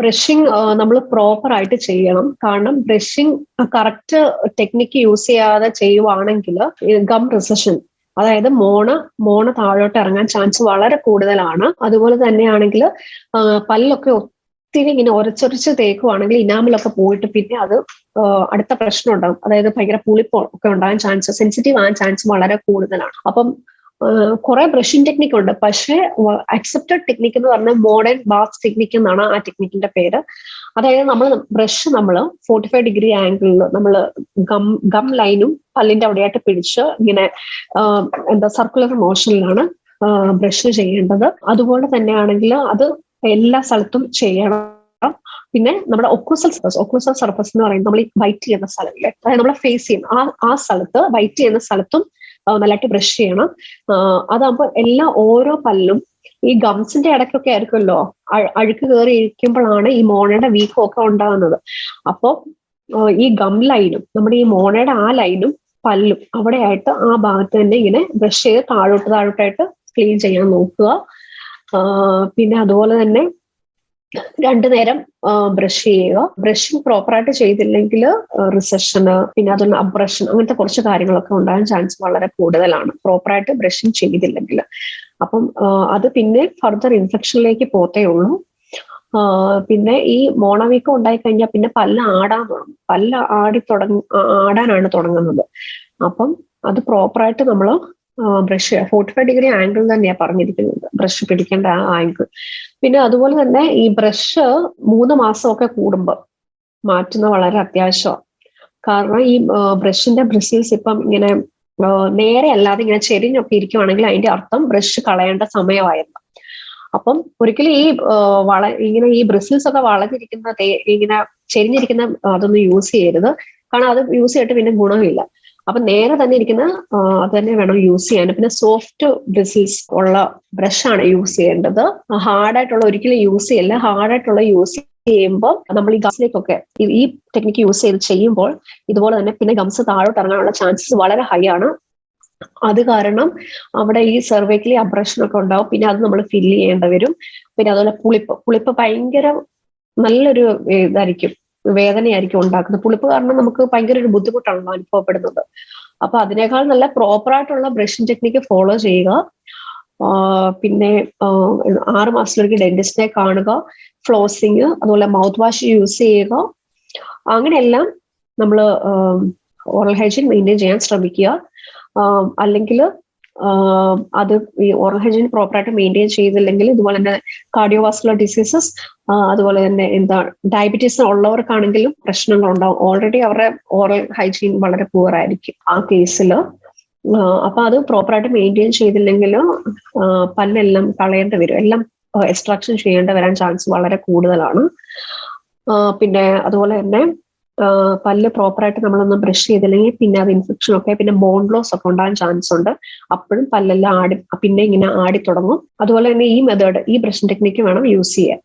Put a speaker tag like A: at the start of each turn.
A: Brushing നമ്മൾ proper ആയിട്ട് ചെയ്യണം. കാരണം ബ്രഷിങ് കറക്റ്റ് ടെക്നിക്ക് യൂസ് ചെയ്യാതെ ചെയ്യുവാണെങ്കിൽ ഗം റിസഷൻ അതായത് മോണ മോണ താഴോട്ട് ഇറങ്ങാൻ ചാൻസ് വളരെ കൂടുതലാണ്. അതുപോലെ തന്നെയാണെങ്കിൽ പല്ലൊക്കെ ഒത്തിരി ഇങ്ങനെ ഉരച്ചൊരച്ച് തേക്കുവാണെങ്കിൽ ഇനാമിലൊക്കെ പോയിട്ട് പിന്നെ അത് അടുത്ത പ്രശ്നം ഉണ്ടാകും. അതായത് ഭയങ്കര പുളിപ്പ് ഒക്കെ ഉണ്ടാകാൻ ചാൻസ് സെൻസിറ്റീവ് ആകാൻ ചാൻസ് വളരെ കൂടുതലാണ്. അപ്പം കുറെ ബ്രഷിംഗ് ടെക്നിക്ക് ഉണ്ട്. പക്ഷേ അക്സെപ്റ്റഡ് ടെക്നിക്ക് എന്ന് പറഞ്ഞാൽ മോഡേൺ ബാത്ത് ടെക്നിക്ക് എന്നാണ് ആ ടെക്നിക്കിന്റെ പേര്. അതായത് നമ്മൾ ബ്രഷ് നമ്മൾ ഫോർട്ടി ഫൈവ് ഡിഗ്രി ആംഗിളിൽ നമ്മൾ ഗം ഗം ലൈനും പല്ലിന്റെ അവിടെയായിട്ട് പിടിച്ച് ഇങ്ങനെ എന്താ സർക്കുലർ മോഷനിലാണ് ബ്രഷ് ചെയ്യേണ്ടത്. അതുപോലെ തന്നെയാണെങ്കിൽ അത് എല്ലാ സ്ഥലത്തും ചെയ്യണം. പിന്നെ നമ്മുടെ ഒക്കുസൽ സർഫസ് ഒക്കുസൽ സർഫസ് എന്ന് പറയുന്നത് നമ്മൾ ഈ വൈറ്റ് ചെയ്യുന്ന സ്ഥലമില്ലേ അതായത് നമ്മളെ ഫേസ് ചെയ്യുന്ന ആ ആ സ്ഥലത്ത് വൈറ്റ് ചെയ്യുന്ന സ്ഥലത്തും നല്ലതായിട്ട് ബ്രഷ് ചെയ്യണം. അതാകുമ്പോൾ എല്ലാ ഓരോ പല്ലും ഈ ഗംസിന്റെ ഇടയ്ക്കൊക്കെ ആയിരിക്കുമല്ലോ അഴുക്ക് കയറി ഇരിക്കുമ്പോഴാണ് ഈ മോണയുടെ വീക്കം ഒക്കെ ഉണ്ടാകുന്നത് അപ്പോൾ ഈ ഗം ലൈനും നമ്മുടെ ഈ മോണയുടെ ആ ലൈനും പല്ലും അവിടെയായിട്ട് ആ ഭാഗത്ത് തന്നെ ഇങ്ങനെ ബ്രഷ് ചെയ്ത് താഴോട്ട് താഴോട്ടായിട്ട് ക്ലീൻ ചെയ്യാൻ നോക്കുക. പിന്നെ അതുപോലെ തന്നെ രണ്ടു നേരം ബ്രഷ് ചെയ്യുക. ബ്രഷിങ് പ്രോപ്പറായിട്ട് ചെയ്തില്ലെങ്കിൽ റിസഷന് പിന്നെ അതൊന്ന് അബ്രഷൻ അങ്ങനത്തെ കുറച്ച് കാര്യങ്ങളൊക്കെ ഉണ്ടാകാൻ ചാൻസ് വളരെ കൂടുതലാണ്. പ്രോപ്പറായിട്ട് ബ്രഷിങ് ചെയ്തില്ലെങ്കിൽ അപ്പം അത് പിന്നെ ഫർദർ ഇൻഫെക്ഷനിലേക്ക് പോത്തേ ഉള്ളൂ. പിന്നെ ഈ മോണവീക്കം ഉണ്ടായി കഴിഞ്ഞാൽ പിന്നെ പല്ല് ആടാൻ തുടങ്ങും. പല്ല് ആടി തുടങ്ങ ആടാനാണ് തുടങ്ങുന്നത്. അപ്പം അത് പ്രോപ്പറായിട്ട് നമ്മൾ brush forty five degree angle തന്നെയാണ് പറഞ്ഞിരിക്കുന്നത്. ബ്രഷ് പിടിക്കേണ്ട ആ പിന്നെ അതുപോലെ തന്നെ ഈ ബ്രഷ് മൂന്ന് മാസമൊക്കെ കൂടുമ്പോൾ മാറ്റുന്ന വളരെ അത്യാവശ്യമാണ് കാരണം ഈ ബ്രഷിന്റെ ബ്രിസിൽസ് ഇപ്പം ഇങ്ങനെ നേരെ അല്ലാതെ ഇങ്ങനെ ചെരിഞ്ഞൊക്കെ ഇരിക്കുവാണെങ്കിൽ അതിന്റെ അർത്ഥം ബ്രഷ് കളയേണ്ട സമയമായിരുന്നു. അപ്പം ഒരിക്കലും ഈ വള ഇങ്ങനെ ഈ ബ്രിസിൽസ് ഒക്കെ വളഞ്ഞിരിക്കുന്ന ഇങ്ങനെ ചെരിഞ്ഞിരിക്കുന്ന അതൊന്നും യൂസ് ചെയ്യരുത്. കാരണം അത് യൂസ് ചെയ്തിട്ട് പിന്നെ ഗുണമില്ല. അപ്പൊ നേരെ തന്നെ ഇരിക്കുന്ന അത് തന്നെ വേണം യൂസ് ചെയ്യാൻ. പിന്നെ സോഫ്റ്റ് ബ്രിസിൽസ് ഉള്ള ബ്രഷ് ആണ് യൂസ് ചെയ്യേണ്ടത്. ഹാർഡായിട്ടുള്ള ഒരിക്കലും യൂസ് ചെയ്യല്ല. ഹാർഡായിട്ടുള്ള യൂസ് ചെയ്യുമ്പോൾ നമ്മൾ ഈ ഗംസിലേക്കൊക്കെ ഈ ടെക്നിക്ക് യൂസ് ചെയ്ത് ചെയ്യുമ്പോൾ ഇതുപോലെ തന്നെ പിന്നെ ഗംസ് താഴോട്ട് ഇറങ്ങാനുള്ള ചാൻസസ് വളരെ ഹൈ ആണ്. അത് കാരണം അവിടെ ഈ സെർവൈക്കലി അബ്രഷനൊക്കെ ഉണ്ടാവും. പിന്നെ അത് നമ്മൾ ഫില്ല് ചെയ്യേണ്ടി വരും. പിന്നെ അതുപോലെ പുളിപ്പ്. പുളിപ്പ് ഭയങ്കര നല്ലൊരു ഇതായിരിക്കും. വേദനയായിരിക്കും ഉണ്ടാക്കുന്നത്. പുളിപ്പ് കാരണം നമുക്ക് ഭയങ്കര ഒരു ബുദ്ധിമുട്ടാണല്ലോ അനുഭവപ്പെടുന്നത്. അപ്പൊ അതിനേക്കാൾ നല്ല പ്രോപ്പറായിട്ടുള്ള ബ്രഷിംഗ് ടെക്നിക്ക് ഫോളോ ചെയ്യുക. പിന്നെ ആറ് മാസത്തിലൊരിക്കൽ ഡെന്റിസ്റ്റിനെ കാണുക. ഫ്ലോസിങ് അതുപോലെ മൗത്ത് വാഷ് യൂസ് ചെയ്യുക. അങ്ങനെയെല്ലാം നമ്മൾ ഓറൽ ഹൈജീൻ മെയിന്റെയിൻ ചെയ്യാൻ ശ്രമിക്കുക. അല്ലെങ്കിൽ അത് ഈ ഓറൽ ഹൈജീൻ പ്രോപ്പറായിട്ട് മെയിന്റെയിൻ ചെയ്തില്ലെങ്കിൽ ഇതുപോലെ തന്നെ കാർഡിയോവാസ്കുലർ ഡിസീസസ് അതുപോലെ തന്നെ എന്താ ഡയബറ്റീസ് ഉള്ളവർക്കാണെങ്കിലും പ്രശ്നങ്ങൾ ഉണ്ടാവും. ഓൾറെഡി അവരുടെ ഓറൽ ഹൈജീൻ വളരെ പുവർ ആയിരിക്കും ആ കേസിൽ അപ്പൊ അത് പ്രോപ്പറായിട്ട് മെയിന്റെയിൻ ചെയ്തില്ലെങ്കിൽ പല്ലെല്ലാം കളയേണ്ടി വരും. എല്ലാം എക്സ്ട്രാക്ഷൻ ചെയ്യേണ്ടി വരാൻ ചാൻസ് വളരെ കൂടുതലാണ്. പിന്നെ അതുപോലെ തന്നെ പല്ല് പ്രോപ്പറായിട്ട് നമ്മളൊന്നും ബ്രഷ് ചെയ്തില്ലെങ്കിൽ പിന്നെ അത് ഇൻഫെക്ഷൻ ഒക്കെ പിന്നെ ബോൺ ലോസ് ഒക്കെ ഉണ്ടാകാൻ ചാൻസ് ഉണ്ട്. അപ്പോഴും പല്ലെല്ലാം ആടി പിന്നെ ഇങ്ങനെ ആടി തുടങ്ങും. അതുപോലെ തന്നെ ഈ മെത്തേഡ് ഈ ബ്രഷിംഗ് ടെക്നിക്ക് വേണം യൂസ് ചെയ്യാൻ.